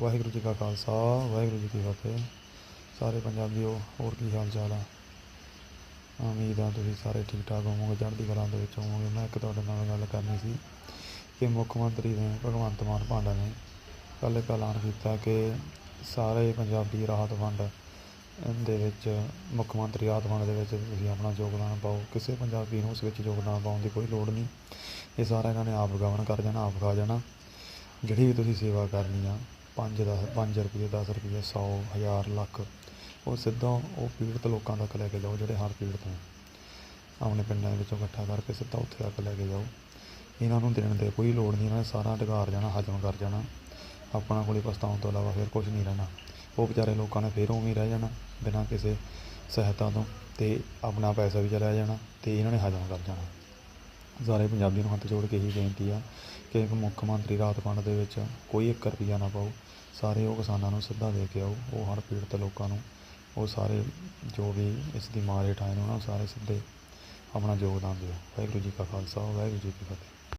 ਵਾਹਿਗੁਰੂ ਜੀ ਕਾ ਖਾਲਸਾ, ਵਾਹਿਗੁਰੂ ਜੀ ਕੀ ਫਤਿਹ। ਸਾਰੇ ਪੰਜਾਬੀਓ, ਹੋਰ ਕੀ ਹਾਲ ਚਾਲ ਆ? ਉਮੀਦ ਆ ਤੁਸੀਂ ਸਾਰੇ ਠੀਕ ਠਾਕ ਹੋਵੋਗੇ, ਚੜ੍ਹਦੀ ਕਲਾ ਦੇ ਵਿੱਚ ਹੋਵੋਗੇ। ਮੈਂ ਇੱਕ ਤੁਹਾਡੇ ਨਾਲ ਗੱਲ ਕਰਨੀ ਸੀ ਕਿ ਮੁੱਖ ਮੰਤਰੀ ਨੇ, ਭਗਵੰਤ ਮਾਨ ਪਾਂਡਾ ਨੇ ਕੱਲ੍ਹ ਇੱਕ ਐਲਾਨ ਕੀਤਾ ਕਿ ਸਾਰੇ ਪੰਜਾਬੀ ਰਾਹਤ ਫੰਡ ਦੇ ਵਿੱਚ, ਮੁੱਖ ਮੰਤਰੀ ਰਾਹਤ ਫੰਡ ਦੇ ਵਿੱਚ ਤੁਸੀਂ ਆਪਣਾ ਯੋਗਦਾਨ ਪਾਓ। ਕਿਸੇ ਪੰਜਾਬੀ ਨੂੰ ਉਸ ਵਿੱਚ ਯੋਗਦਾਨ ਪਾਉਣ ਦੀ ਕੋਈ ਲੋੜ ਨਹੀਂ। ਇਹ ਸਾਰਾ ਇਹਨਾਂ ਨੇ ਆਪ ਗਵਨ ਕਰ ਜਾਣਾ, ਆਪ ਖਾ ਜਾਣਾ। ਜਿਹੜੀ ਵੀ ਤੁਸੀਂ ਸੇਵਾ ਕਰਨੀ ਆ 5 ਦਸ 5 ਰੁਪਏ 10 ਰੁਪਏ 100 ਹਜ਼ਾਰ, ਲੱਖ, ਉਹ ਸਿੱਧਾ ਉਹ ਪੀੜਤ ਲੋਕਾਂ ਤੱਕ ਲੈ ਕੇ ਜਾਓ, ਜਿਹੜੇ ਹਰ ਪੀੜਤ ਨੇ। ਆਪਣੇ ਪਿੰਡਾਂ ਦੇ ਵਿੱਚੋਂ ਇਕੱਠਾ ਕਰਕੇ ਸਿੱਧਾ ਉੱਥੇ ਤੱਕ ਲੈ ਕੇ ਜਾਓ। ਇਹਨਾਂ ਨੂੰ ਦੇਣ ਦੇ ਕੋਈ ਲੋੜ ਨਹੀਂ, ਇਹਨਾਂ ਨੇ ਸਾਰਾ ਢਗਾਰ ਜਾਣਾ, ਹਜਮ ਕਰ ਜਾਣਾ। ਆਪਣਾ ਕੋਲੇ ਪਛਤਾਉਣ ਤੋਂ ਇਲਾਵਾ ਫਿਰ ਕੁਝ ਨਹੀਂ ਰਹਿਣਾ। ਉਹ ਵਿਚਾਰੇ ਲੋਕਾਂ ਨੇ ਫਿਰ ਉਵੇਂ ਰਹਿ ਜਾਣਾ, ਬਿਨਾਂ ਕਿਸੇ ਸਹਾਇਤਾ ਤੋਂ। ਤੇ ਆਪਣਾ ਪੈਸਾ ਵੀ ਚਲਾ ਜਾਣਾ, ਤੇ ਇਹਨਾਂ ਨੇ ਹਜਮ ਕਰ ਜਾਣਾ। ਸਾਰੇ ਪੰਜਾਬੀਆਂ ਨੂੰ ਹੱਥ ਜੋੜ ਕੇ ਹੀ ਬੇਨਤੀ ਆ ਕਿ ਮੁੱਖ ਮੰਤਰੀ ਰਾਹਤ ਫੰਡ ਦੇ ਵਿੱਚ ਕੋਈ 1 ਰੁਪਿਆ ਨਾ ਪਾਓ। ਸਾਰੇ ਉਹ ਕਿਸਾਨਾਂ ਨੂੰ ਸਿੱਧਾ ਦੇ ਕੇ ਆਓ, ਉਹ ਹਰ ਪੀੜਤ ਲੋਕਾਂ ਨੂੰ, ਉਹ ਸਾਰੇ ਜੋ ਵੀ ਇਸ ਦੀ ਮਾਰ ਹੇਠ ਆਏ ਨੇ, ਉਹਨਾਂ ਨੂੰ ਸਾਰੇ ਸਿੱਧੇ ਆਪਣਾ ਯੋਗਦਾਨ ਦਿਓ। ਵਾਹਿਗੁਰੂ ਜੀ ਕਾ ਖਾਲਸਾ, ਵਾਹਿਗੁਰੂ ਜੀ ਕੀ ਫਤਿਹ।